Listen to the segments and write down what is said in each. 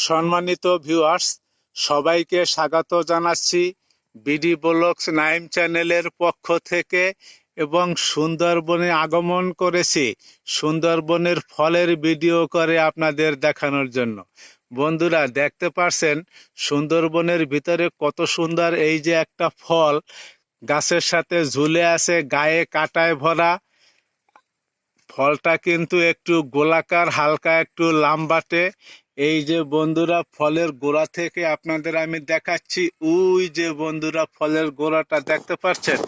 সম্মানিত ভিউয়ার্স সবাইকে স্বাগত জানাচ্ছি বিডি ব্লগস নাইম চ্যানেলের পক্ষ থেকে এবং সুন্দরবনে আগমন করেছি। সুন্দরবনের ফলের ভিডিও করে আপনাদের দেখানোর জন্য। বন্ধুরা, দেখতে পারছেন সুন্দরবনের ভিতরে কত সুন্দর এই যে একটা ফল। গাছের সাথে ঝুলে আছে, গায়ে কাটায় ভরা। ফলটা কিন্তু একটু গোলাকার, হালকা, একটু লাম্বাটে। এই যে বন্ধুরা, ফলের গোড়া থেকে আপনাদের আমি দেখাচ্ছি। ওই যে বন্ধুরা, ফলের গোড়াটা দেখতে পাচ্ছেন?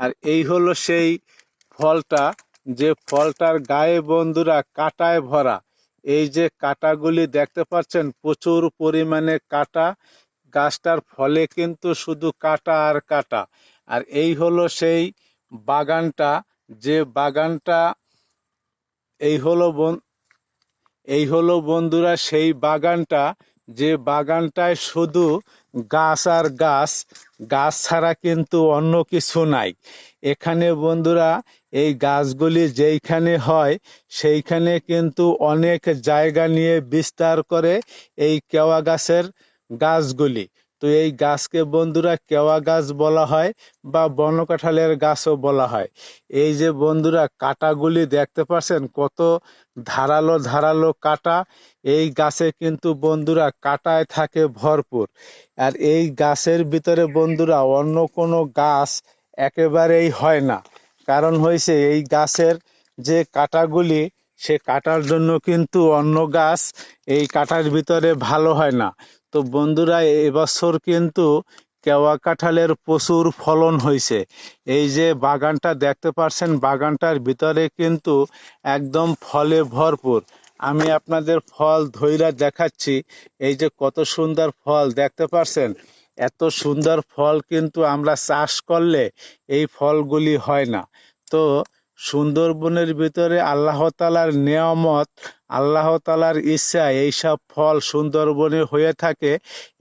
আর এই হলো সেই ফলটা, যে ফলটার গায়ে বন্ধুরা কাটায় ভরা। এই যে কাটাগুলি দেখতে পাচ্ছেন, প্রচুর পরিমাণে কাটা। গাছটার ফলে কিন্তু শুধু কাটা আর কাটা। আর এই হলো সেই বাগানটা, যে বাগানটা, এই হলো এই হলো বন্ধুরা সেই বাগানটা। যে বাগানটায় শুধু গাছ আর গাছ গাছ ছাড়া কিন্তু অন্য কিছু নাই। এখানে বন্ধুরা এই গাছগুলি যেইখানে হয়, সেইখানে কিন্তু অনেক জায়গা নিয়ে বিস্তার করে এই কেওয়া গাছের গাছগুলি। তো এই গাছকে বন্ধুরা কেওয়া গাছ বলা হয় বা বনকাঁঠালের গাছও বলা হয়। এই যে বন্ধুরা কাটাগুলি দেখতে পাচ্ছেন কত ধারালো ধারালো কাটা। এই গাছে কিন্তু বন্ধুরা কাটায় থাকে ভরপুর। আর এই গাছের ভিতরে বন্ধুরা অন্য কোনো গাছ একেবারেই হয় না। কারণ হয়েছে এই গাছের যে কাটাগুলি, সে কাটার জন্য কিন্তু অন্য গাছ এই কাটার ভিতরে ভালো হয় না। তো বন্ধুরা, এবছর কিন্তু কেওয়া কাঁঠালের প্রচুর ফলন হয়েছে। এই যে বাগানটা দেখতে পাচ্ছেন বাগানটার ভিতরে কিন্তু একদম ফলে ভরপুর। আমি আপনাদের ফল ধৈরা দেখাচ্ছি। এই যে কত সুন্দর ফল, দেখতে পাচ্ছেন এত সুন্দর ফল কিন্তু আমরা চাষ করলে এই ফলগুলি হয় না। তো সুন্দরবনের ভিতরে আল্লাহ তালার নিয়ামত, আল্লাহ তালার ইচ্ছা, এইসব ফল সুন্দরবনে হয়ে থাকে।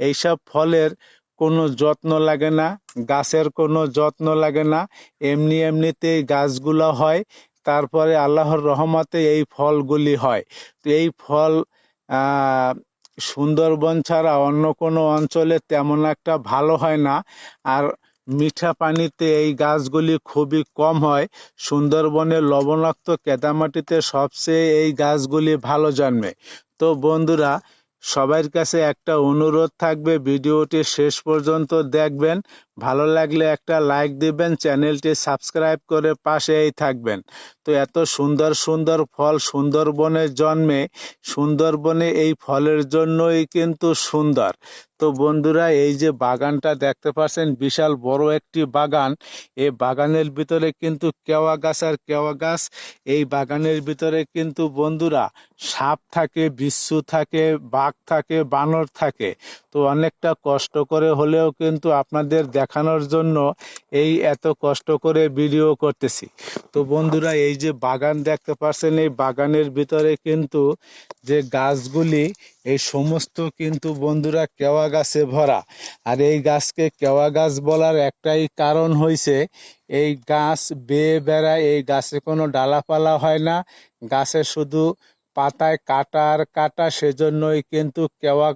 এইসব ফলের কোনো যত্ন লাগে না, গাছের কোনো যত্ন লাগে না। এমনি এমনিতেই গাছগুলো হয়, তারপরে আল্লাহর রহমতে এই ফলগুলি হয়। তো এই ফল সুন্দরবন ছাড়া অন্য কোনো অঞ্চলে তেমন একটা ভালো হয় না। আর মিঠা পানিতে এই গাছগুলি খুবই কম হয়। সুন্দরবনে লবণাক্ত কেদামাটিতে সবচেয়ে এই গাছগুলি ভালো জন্মে। তো বন্ধুরা, সবার কাছে একটা অনুরোধ থাকবে, ভিডিওটি শেষ পর্যন্ত দেখবেন। ভালো লাগলে একটা লাইক দিবেন চ্যানেলটি সাবস্ক্রাইব করে পাশেই থাকবেন। তো এত সুন্দর সুন্দর ফল সুন্দরবনে জন্মে, সুন্দরবনে এই ফলের জন্যই কিন্তু সুন্দর। তো বন্ধুরা, এই যে বাগানটা দেখতে পাচ্ছেন, বিশাল বড় একটি বাগান। এই বাগানের ভিতরে কিন্তু কেওয়া গাছ আর কেওয়া গাছ। এই বাগানের ভিতরে কিন্তু বন্ধুরা, সাপ থাকে, বিচ্ছু থাকে, বাঘ থাকে, বানর থাকে। তো অনেকটা কষ্ট করে হলেও কিন্তু আপনাদের দেখানোর জন্য এই এত কষ্ট করে ভিডিও করতেছি। তো বন্ধুরা, এই যে বাগান দেখতে পাচ্ছেন এই বাগানের ভিতরে কিন্তু যে গাছগুলি, এই সমস্ত কিন্তু বন্ধুরা কেওয়া গাছে ভরা। আর এই গাছকে কেওয়া গাছ বলার একটাই কারণ হয়েছে এই গাছ বেয়ে বেড়ায়, এই গাছে কোনো ডালাপালা হয় না। গাছে শুধু পাতায় কাটা আর কাটা, সেজন্যই কিন্তু কেওয়া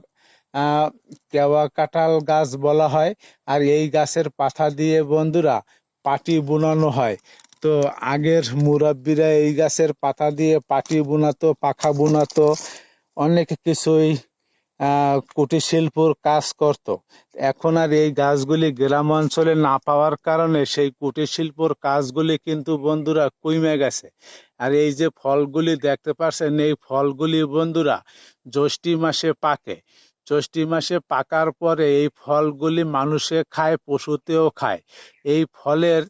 কেওয়া কাঁঠাল গাছ বলা হয়, আর এই গাছের পাতা দিয়ে বন্ধুরা পাটি বুনানো হয়। তো আগের মুরব্বীরা এই গাছের পাতা দিয়ে পাটি বুনাতো, পাখা বুনাতো, অনেক কিছুই কুটির শিল্পর কাজ করত। এখন আর এই গাছগুলি গ্রাম অঞ্চলে না পাওয়ার কারণে সেই কুটির শিল্পর কাজগুলি কিন্তু বন্ধুরা কমে গেছে। আর এই যে ফলগুলি দেখতে পাচ্ছেন এই ফলগুলি বন্ধুরা জ্যৈষ্ঠী মাসে পাকে। জ্যৈষ্ঠী মাসে পাকার পরে এই ফলগুলি মানুষে খায়, পশুতেও খায়। এই ফলের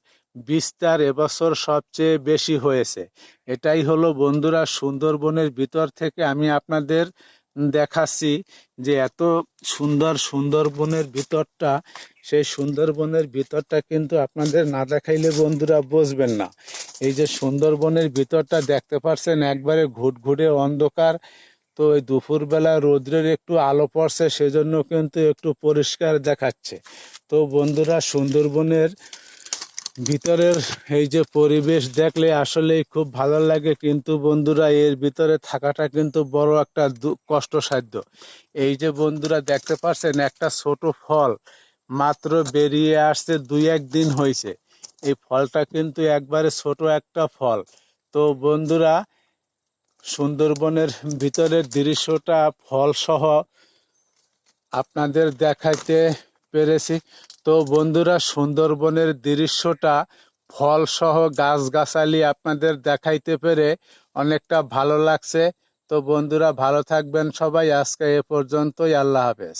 বিস্তার এবছর সবচেয়ে বেশি হয়েছে। এটাই হলো, বন্ধুরা, সুন্দরবনের ভিতর থেকে আমি আপনাদের দেখাচ্ছি যে এত সুন্দর সুন্দরবনের ভিতরটা, সেই সুন্দরবনের ভিতরটা কিন্তু আপনাদের না দেখাইলে বন্ধুরা বুঝবেন না। এই যে সুন্দরবনের ভিতরটা দেখতে পাচ্ছেন, একবারে ঘুটঘুটে অন্ধকার। তো ওই দুপুরবেলা রৌদ্রের একটু আলো পড়ছে, সেজন্য কিন্তু একটু পরিষ্কার দেখাচ্ছে। তো বন্ধুরা, সুন্দরবনের ভিতরের এই যে পরিবেশ দেখলে আসলেই খুব ভালো লাগে। কিন্তু বন্ধুরা, এর ভিতরে থাকাটা কিন্তু বড় একটা কষ্টসাধ্য। এই যে বন্ধুরা, দেখতে পাচ্ছেন একটা ছোট ফল মাত্র বেরিয়ে আসছে, দুই এক দিন হয়েছে। এই ফলটা কিন্তু একবারে ছোট একটা ফল। তো বন্ধুরা সুন্দরবনের ভিতরের দৃশ্যটা, ফলসহ আপনাদের দেখাইতে পেরেছি। তো বন্ধুরা, সুন্দরবনের দৃশ্যটা, ফলসহ গাছগাছালি আপনাদের দেখাইতে পেরে অনেকটা ভালো লাগছে। তো বন্ধুরা, ভালো থাকবেন সবাই। আজকে এ পর্যন্তই। আল্লাহ হাফেজ।